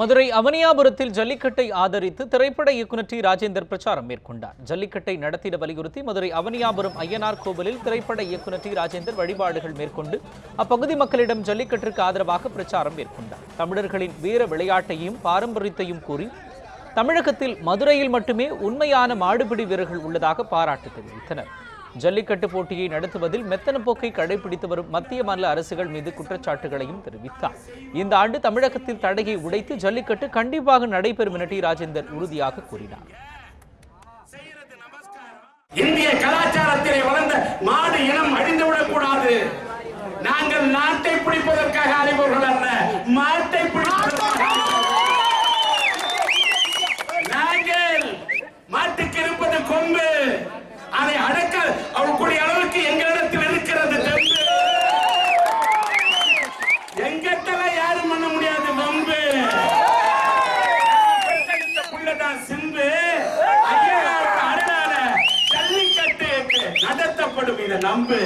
மதுரை அவனியாபுரத்தில் ஜல்லிக்கட்டை ஆதரித்து திரைப்பட இயக்குனர் டி. ராஜேந்தர் பிரச்சாரம் மேற்கொண்டார். ஜல்லிக்கட்டை நடத்திட வலியுறுத்தி மதுரை அவனியாபுரம் ஐயனார் கோவிலில் திரைப்பட இயக்குனர் டி. ராஜேந்தர் வழிபாடுகள் மேற்கொண்டு அப்பகுதி மக்களிடம் ஜல்லிக்கட்டிற்கு ஆதரவாக பிரச்சாரம் மேற்கொண்டார். தமிழர்களின் வீர விளையாட்டையும் பாரம்பரியத்தையும் கூறி தமிழகத்தில் மதுரையில் மட்டுமே உண்மையான மாடுபிடி வீரர்கள் உள்ளதாக பாராட்டு தெரிவித்தனர். ஜல்லிக்கட்டு போட்டியை நடத்துவதில் மெத்தனப்போக்கை கடைபிடித்து வரும் மத்திய மாநில அரசுகள் மீது குற்றச்சாட்டுகளையும் தெரிவித்தார். இந்த ஆண்டு தமிழகத்தில் தடையை உடைத்து ஜல்லிக்கட்டு கண்டிப்பாக நடைபெறும் என டி. ராஜேந்தர் உறுதியாக கூறினார். இந்திய கலாச்சாரத்திலே வளர்ந்த மாடு இனம் அழிந்துவிடக் கூடாது நாங்கள் நாட்டை பிடிப்பதற்காக அறிவோர்கள் இதை நம்பு.